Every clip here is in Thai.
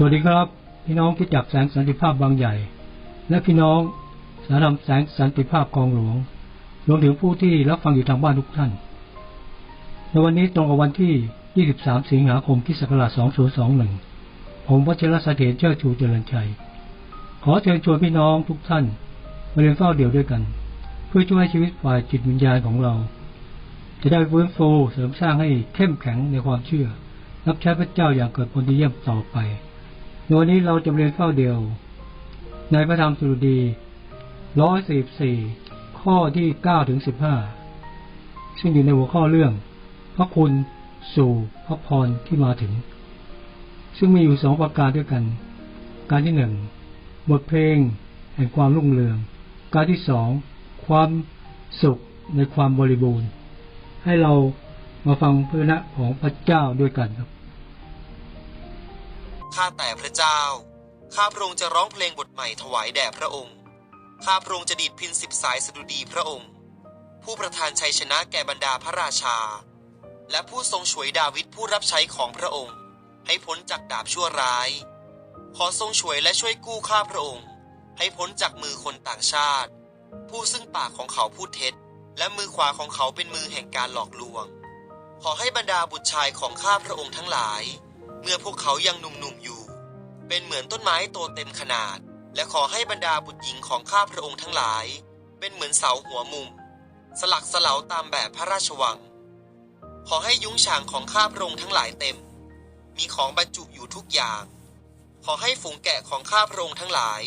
สวัสดีครับ พี่น้องที่จักแสงสันติภาพบางใหญ่ และพี่น้องสารนำแสงสันติภาพกองหลวงรวมถึงผู้ที่รับฟังอยู่ทางบ้านทุกท่าน ในวันนี้ตรงกับวันที่ 23 สิงหาคมคริสต์ศักราช2021 ผมวัชรสเสถียรเชิดชูเจริญชัย ขอเชิญชวนพี่น้องทุกท่านมาเรียนเฝ้าเดี่ยวด้วยกัน เพื่อช่วยชีวิตฝ่ายจิตวิญญาณของเรา จะได้ฟื้นฟูเสริมสร้างให้เข้มแข็งในความเชื่อ รับใช้พระเจ้าอย่างเกิดผลดีเยี่ยมต่อไป ในวันนี้เราจะเรียนเฝ้าเดียว ในพระธรรมสุรดีร้อยสี่สี่ข้อที่เก้าถึงสิบห้าซึ่งอยู่ในหัวข้อเรื่อง พระคุณสู่พระพรที่มาถึง ซึ่งมีอยู่สองประการด้วยกัน การที่หนึ่งบทเพลงแห่งความรุ่งเรือง การที่สองความสุขในความบริบูรณ์ ให้เรามาฟังพระนะของพระเจ้าด้วยกันครับ ข้าแต่พระเจ้า ข้าพระองค์จะร้องเพลงบทใหม่ถวายแด่พระองค์ ข้าพระองค์จะดีดพินสิบสายสดุดีพระองค์ ผู้ประทานชัยชนะแก่บรรดาพระราชา และผู้ทรงฉวยดาวิดผู้รับใช้ของพระองค์ ให้พ้นจากดาบชั่วร้าย ขอทรงช่วยและช่วยกู้ข้าพระองค์ ให้พ้นจากมือคนต่างชาติ ผู้ซึ่งปากของเขาพูดเท็จ และมือขวาของเขาเป็นมือแห่งการหลอกลวง ขอให้บรรดาบุตรชายของข้าพระองค์ทั้งหลาย เมื่อพวกเขายังหนุ่มๆอยู่ เป็นเหมือนต้นไม้โตเต็มขนาด และขอให้บรรดาบุตรหญิงของข้าพระองค์ทั้งหลาย เป็นเหมือนเสาหัวมุม สลักสลาวตามแบบพระราชวัง ขอให้ยุ้งฉางของข้าพระองค์ทั้งหลายเต็ม มีของบรรจุอยู่ทุกอย่าง ขอให้ฝูงแกะของข้าพระองค์ทั้งหลาย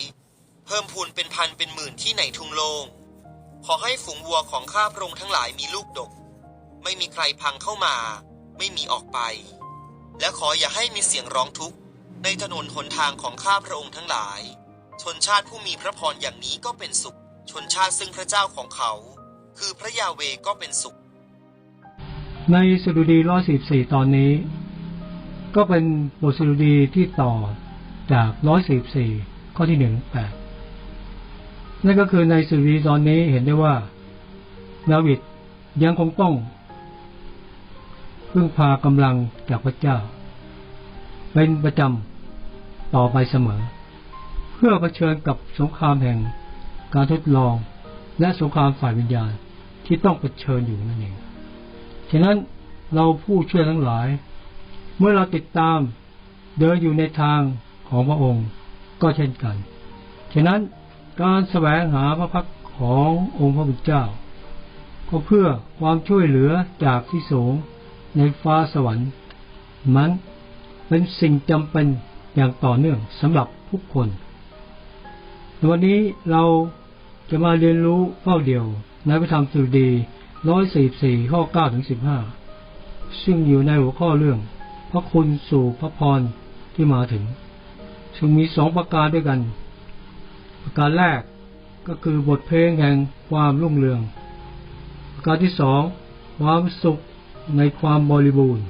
เพิ่มพูนเป็นพันเป็นหมื่นที่ในทุ่งโลง่งขอให้ฝูงวัวของข้าพระองค์ทั้งหลายมีลูกดก ไม่มีใครพังเข้ามา ไม่มีออกไป และขออย่าให้มีเสียงร้องทุกข์ในถนนหนทางของข้าพระองค์ทั้งหลาย ชนชาติผู้มีพระพรอย่างนี้ก็เป็นสุข ชนชาติซึ่งพระเจ้าของเขา คือพระยาเวก็เป็นสุข ในสดุดีร้อยสิบสี่ตอนนี้ ก็เป็นบทสดุดีที่ต่อจากร้อยสิบสี่ข้อที่หนึ่งแปดนั่นก็คือในสดุดีตอนนี้เห็นได้ว่าดาวิดยังคงต้อง พึ่งพากำลังจากพระเจ้า เป็นประจำต่อไปเสมอ เพื่อเผชิญกับสงครามแห่งการทดลองและสงครามฝ่ายวิญญาณที่ต้องเผชิญอยู่นั่นเอง ฉะนั้นเราผู้เชื่อทั้งหลาย เมื่อเราติดตามเดินอยู่ในทางของพระองค์ก็เช่นกัน ฉะนั้นการแสวงหาพระพักขององค์พระผู้เจ้า ก็เพื่อความช่วยเหลือจากที่สูง ในฟ้าสวรรค์ มันเป็นสิ่งจำเป็นอย่างต่อเนื่องสำหรับทุกคนวันนี้เราจะมาเรียนรู้เฝ้าเดียวในพระธรรมสุดีร้อยสี่สี่ข้อเก้าถึงสิบห้าซึ่งอยู่ในหัวข้อเรื่อง พระคุณสู่พระพรที่มาถึง ซึ่งมีสองประการด้วยกัน ประการแรกก็คือบทเพลงแห่งความรุ่งเรือง ประการที่สองความสุข ในความบริบูรณ์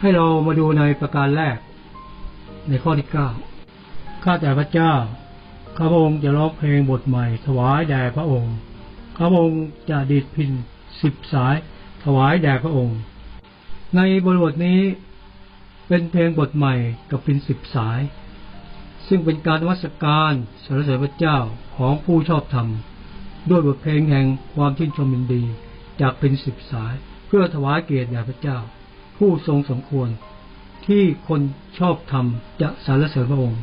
ให้เรามาดูในประการแรก ในข้อที่เก้าข้าแต่พระเจ้า ข้าพระองค์จะร้องเพลงบทใหม่ ถวายแด่พระองค์ ข้าพระองค์จะดีดพินสิบสาย ถวายแด่พระองค์ ในบทบทนี้เป็นเพลงบทใหม่กับพินสิบสาย ซึ่งเป็นการวัสการสรรเสริญพระเจ้าของผู้ชอบธรรมด้วยบทเพลงแห่งความชื่นชมยินดีจากพินสิบสาย เพื่อถวายเกียรติแด่พระเจ้า ผู้ทรงสมควร ที่คนชอบธรรมจะสรรเสริญพระองค์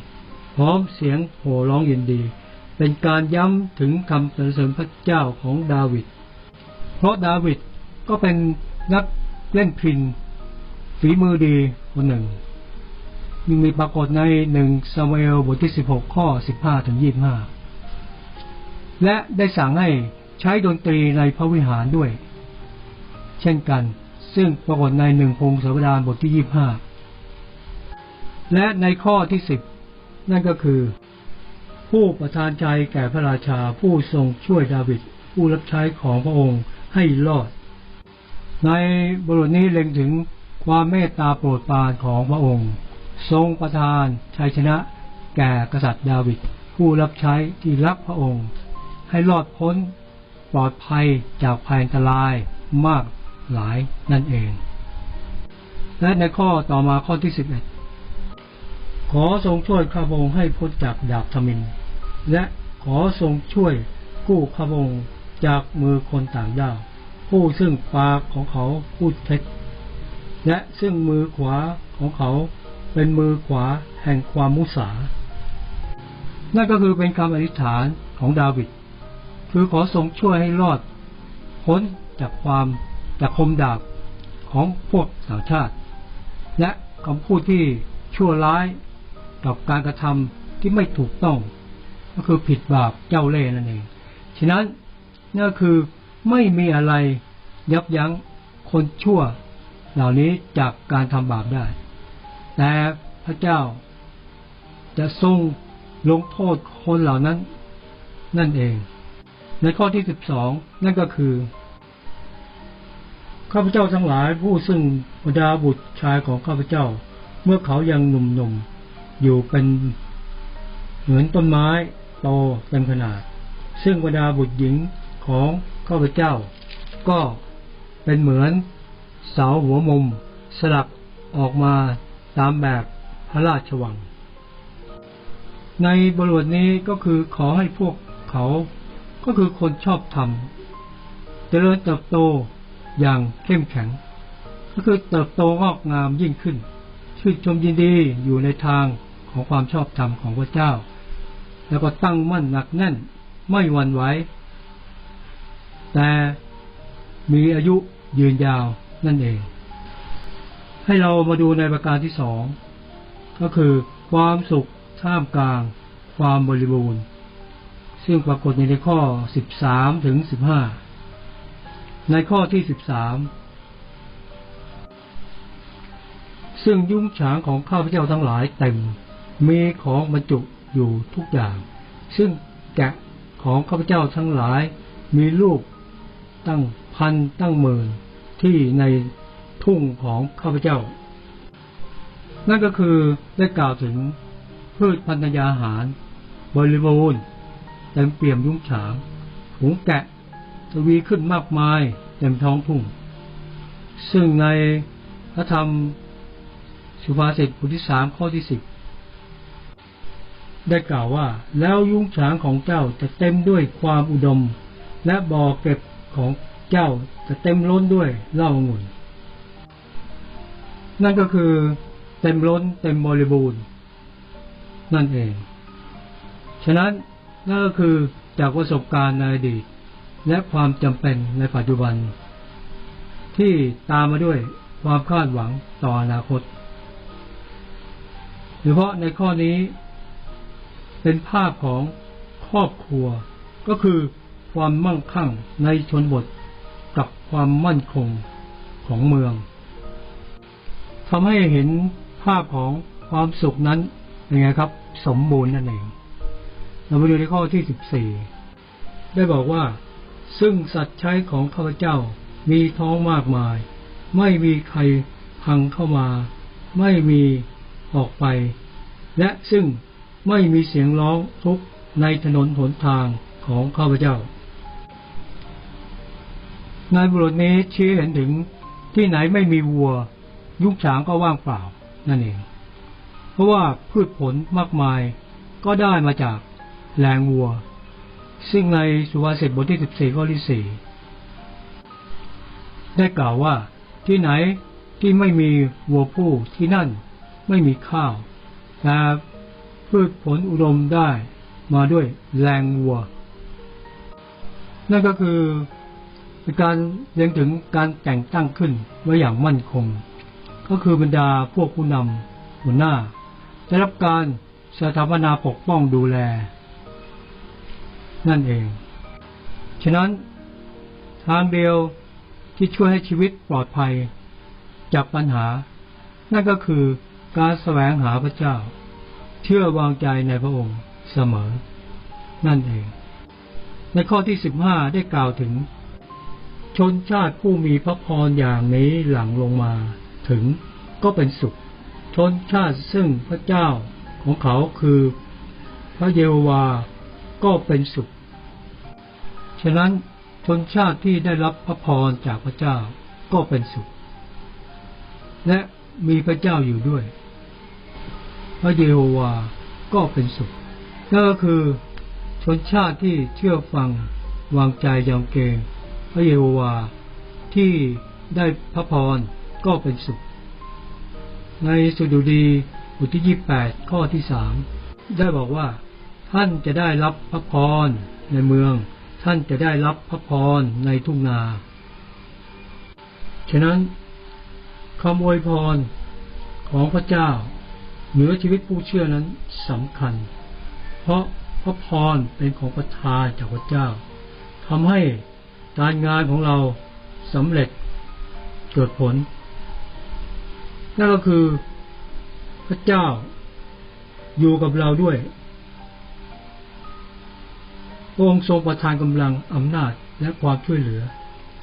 พร้อมเสียงโห่ร้องยินดี เป็นการย้ำถึงคำสรรเสริญพระเจ้าของดาวิดเพราะดาวิดก็เป็นนักเล่นพินฝีมือดีคนหนึ่งมีมีปรากฏในหนึ่งซามูเอลบทที่สิบหกข้อสิบห้าถึงยี่ห้าและได้สั่งให้ใช้ดนตรีในพระวิหารด้วย เช่นกัน ซึ่งปรากฏในหนึ่งพงศาวดารบทที่ยี่ห้าและในข้อที่สิบนั่นก็คือ ผู้ประทานใจแก่พระราชาผู้ทรงช่วยดาวิดผู้รับใช้ของพระองค์ให้รอด ในบทนี้เล็งถึงความเมตตาโปรดปรานของพระองค์ ทรงประทานชัยชนะแก่กษัตริย์ดาวิดผู้รับใช้ที่รักพระองค์ ให้รอดพ้นปลอดภัยจากภัยอันตรายมาก หลายนั่นเอง และในข้อต่อมาข้อที่สิบเอ็ดขอทรงช่วยข้าพงให้พ้นจากดาบธมิน และขอทรงช่วยกู้ข้าพงจากมือคนต่างด้าวผู้ซึ่งปากของเขาพูดเท็จ และซึ่งมือขวาของเขาเป็นมือขวาแห่งความมุสา นั่นก็คือเป็นคำอธิษฐานของดาวิด คือขอทรงช่วยให้รอดพ้นจากความ จากคมดาบของพวกต่างชาติ และคำพูดที่ชั่วร้ายกับการกระทำที่ไม่ถูกต้อง ก็คือผิดบาปเจ้าเล่ห์นั่นเอง ฉะนั้นนั่นคือไม่มีอะไรยับยั้งคนชั่ว เหล่านี้จากการทำบาปได้ แต่พระเจ้าจะทรงลงโทษคนเหล่านั้นนั่นเอง ในข้อที่สิบสองนั่นก็คือ ข้าพเจ้าทั้งหลายผู้ซึ่งบรรดาบุตรชายของข้าพเจ้า เมื่อเขายังหนุ่มๆอยู่เป็นเหมือนต้นไม้โตเต็มขนาด ซึ่งบรรดาบุตรหญิงของข้าพเจ้า ก็เป็นเหมือนเสาหัวมุม สลักออกมาตามแบบพระราชวัง ในบทบทนี้ก็คือขอให้พวกเขาก็คือคนชอบธรรมเจริญเติบโต อย่างเข้มแข็ง ก็คือเติบโตงอกงามยิ่งขึ้น ชื่นชมยินดีอยู่ในทางของความชอบธรรมของพระเจ้า แล้วก็ตั้งมั่นหนักแน่นไม่หวั่นไหวแต่มีอายุยืนยาวนั่นเอง ให้เรามาดูในประการที่สองก็คือความสุขท่ามกลาง ความบริบูรณ์ ซึ่งปรากฏในข้อ 13 ถึง 15 ในข้อที่13ซึ่งยุ่งฉางของข้าพเจ้าทั้งหลายเต็มมีของบรรจุอยู่ทุกอย่าง ซึ่งแกะของข้าพเจ้าทั้งหลายมีลูกตั้งพันตั้งหมื่นที่ในทุ่งของข้าพเจ้า นั่นก็คือได้กล่าวถึงพืชพันธยาหาร บริบูรณ์เต็มเปี่ยมยุ่งฉางหูงแกะ ทวีขึ้นมากมายเต็มท้องทุ่ง ซึ่งในพระธรรมสุภาษิตบทที่สามข้อที่สิบได้กล่าวว่า แล้วยุ้งฉางของเจ้าจะเต็มด้วยความอุดม และบ่อเก็บของเจ้าจะเต็มล้นด้วยเหล้าองุ่น นั่นก็คือเต็มล้นเต็มบริบูรณ์ นั่นเอง ฉะนั้นนั่นก็คือจากประสบการณ์ในอดีต และความจำเป็นในปัจจุบัน ที่ตามมาด้วยความคาดหวังต่ออนาคตโดยเฉพาะในข้อนี้ เป็นภาพของครอบครัว ก็คือความมั่งคั่งในชนบทกับความมั่นคงของเมืองทำให้เห็นภาพของความสุขนั้นยังไงครับ สมบูรณ์นั่นเองเรามาดูในข้อที่สิบสี่ได้บอกว่า ซึ่งสัตว์ใช้ของข้าพเจ้ามีท้องมากมาย ไม่มีใครพังเข้ามา ไม่มีออกไป และซึ่งไม่มีเสียงร้องทุกข์ในถนนหนทางของข้าพเจ้าในบทนี้ชี้เห็นถึงที่ไหนไม่มีวัว ยุคฉางก็ว่างเปล่านั่นเอง เพราะว่าพืชผลมากมายก็ได้มาจากแรงวัว ซึ่งในสุภาษิตบทที่สิบสี่ข้อที่สี่ได้กล่าวว่า ที่ไหนที่ไม่มีวัวผู้ที่นั่นไม่มีข้าวแต่พืชผลอุดมได้มาด้วยแรงวัว นั่นก็คือเป็นการเรียงถึงการแต่งตั้งขึ้นไว้อย่างมั่นคง ก็คือบรรดาพวกผู้นำหัวหน้า ได้รับการสถาปนาปกป้องดูแล นั่นเอง ฉะนั้นทางเดียวที่ช่วยให้ชีวิตปลอดภัย จากปัญหา นั่นก็คือการแสวงหาพระเจ้า เชื่อวางใจในพระองค์เสมอ นั่นเอง ในข้อที่สิบห้าได้กล่าวถึง ชนชาติผู้มีพระพรอย่างนี้หลังลงมา ถึงก็เป็นสุข ชนชาติซึ่งพระเจ้าของเขาคือ พระเยโฮวาก็เป็นสุข ฉะนั้นชนชาติที่ได้รับพระพรจากพระเจ้าก็เป็นสุข และมีพระเจ้าอยู่ด้วยในระเยโฮวาก็เป็นสุขนั่นก็คือชนชาติที่เชื่อฟังวางใจยำเกรงพระเยโฮวาที่ได้พระพรก็เป็นสุข ในสุดุดีบทที่ 28 ข้อที่3ได้บอกว่า ท่านจะได้รับพระพรในเมือง ท่านจะได้รับพระพรในทุ่งนา ฉะนั้นคำอวยพรของพระเจ้า เหนือชีวิตผู้เชื่อนั้นสำคัญ เพราะพระพรเป็นของประทานจากพระเจ้าทำให้การงานของเราสำเร็จเกิดผล นั่นก็คือพระเจ้าอยู่กับเราด้วย พระองค์ทรงประทานกำลังอำนาจและความช่วยเหลือ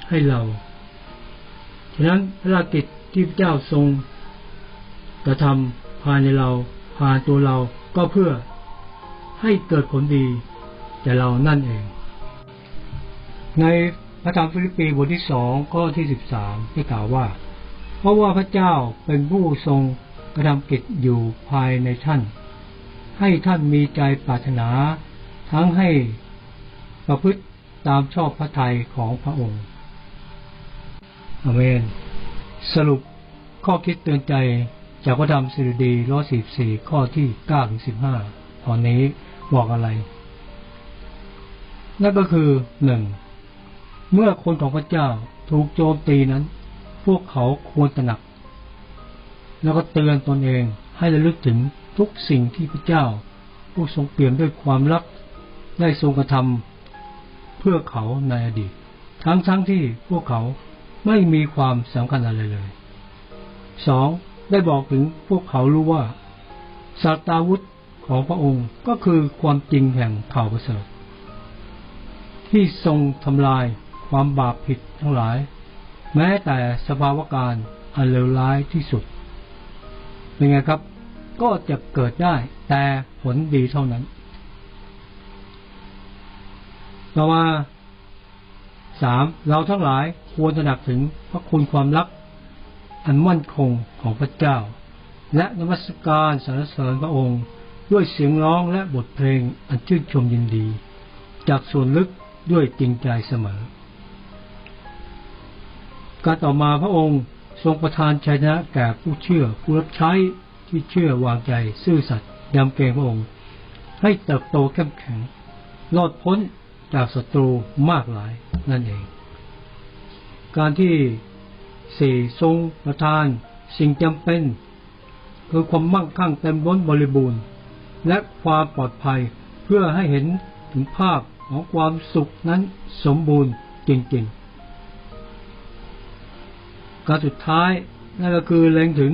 ให้เรา ฉะนั้นภารกิจที่พระเจ้าทรงกระทำภายในเราภายตัวเราก็เพื่อให้เกิดผลดีแก่เรานั่นเอง ในพระธรรมฟิลิปปีบทที่สองข้อที่สิบสามได้กล่าวว่า เพราะว่าพระเจ้าเป็นผู้ทรงกระทำกิจอยู่ภายในท่าน ให้ท่านมีใจปรารถนา ทั้งให้ ประพฤติตามชอบพระทัยของพระองค์ อเมน สรุปข้อคิดเตือนใจจากพระธรรมสดุดีร้อยสิบสี่ข้อที่เก้าถึงสิบห้าตอนนี้บอกอะไร นั่นก็คือหนึ่งเมื่อคนของพระเจ้าถูกโจมตีนั้น พวกเขาควรตระหนัก แล้วก็เตือนตนเองให้ระลึกถึงทุกสิ่งที่พระเจ้า ผู้ทรงเปี่ยมด้วยความรักได้ทรงกระทำ เพื่อเขาในอดีต ทั้งๆทที่พวกเขาไม่มีความสำคัญอะไรเลยสองได้บอกถึงพวกเขารู้ว่าสาตาวุธของพระองค์ก็คือความจริงแห่งข่าวประเสริฐ ที่ทรงทำลายความบาปผิดทั้งหลาย แม้แต่สภาวะการอันเลวร้ายที่สุดเป็นไงครับ ก็จะเกิดได้แต่ผลดีเท่านั้น ต่อมาสามเราทั้งหลายควรตระหนักถึงพระคุณความรัก อันมั่นคงของพระเจ้า และนมัสการสรรเสริญพระองค์ ด้วยเสียงร้องและบทเพลงอันชื่นชมยินดี จากส่วนลึกด้วยจริงใจเสมอ การต่อมาพระองค์ทรงประทานชัยชนะแก่ผู้เชื่อผู้รับใช้ที่เชื่อวางใจซื่อสัตย์ยำเกรงพระองค์ ให้เติบโตเข้มแข็งรอดพ้น จากศัตรูมากหลายนั่นเอง การที่สี่ทรงประทานสิ่งจำเป็น คือความมั่งคั่งเต็มล้นบริบูรณ์ และความปลอดภัยเพื่อให้เห็นถึงภาพของความสุขนั้นสมบูรณ์จริงๆ การสุดท้ายนั่นก็คือเล็งถึง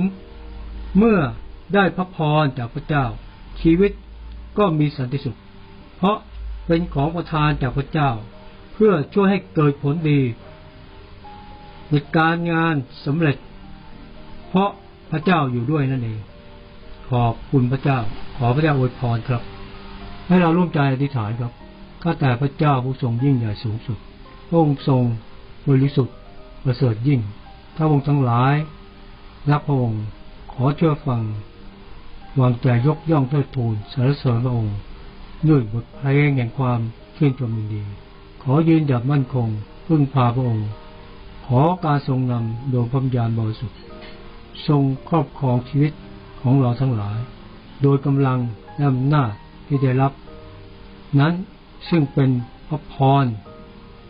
เมื่อได้พระพรจากพระเจ้า ชีวิตก็มีสันติสุข เพราะ เป็นของประทานจากพระเจ้า เพื่อช่วยให้เกิดผลดีในการงานสำเร็จ เพราะพระเจ้าอยู่ด้วยนั่นเอง ขอบคุณพระเจ้า ขอพระเจ้าอวยพรครับ ให้เราร่วมใจอธิษฐานครับข้าแต่พระเจ้าผู้ทรงยิ่งใหญ่สูงสุด พระองค์ทรงบริสุทธิ์ประเสริฐยิ่งถ้าองค์ทั้งหลายรักพระองค์ขอเชื่อฟังวางใจยกย่องเทิดทูนสรรเสริญพระองค์ ด้วยบทเพลงแห่งความชื่นชมยินดี ขอยืนหยัดมั่นคง พึ่งพาพระองค์ ขอการทรงนำโดยพระญญาณบริสุทธิ์ทรงครอบครองชีวิตของเราทั้งหลาย โดยกำลังและอำนาจที่ได้รับ นั้นซึ่งเป็นพระพร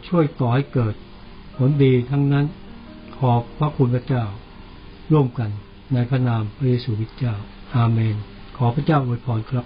ช่วยก่อให้เกิด ผลดีทั้งนั้น ขอบพระคุณพระเจ้า ร่วมกันในพระนามพระเยซูคริสต์เจ้า อาเมน ขอพระเจ้าอวยพรครับ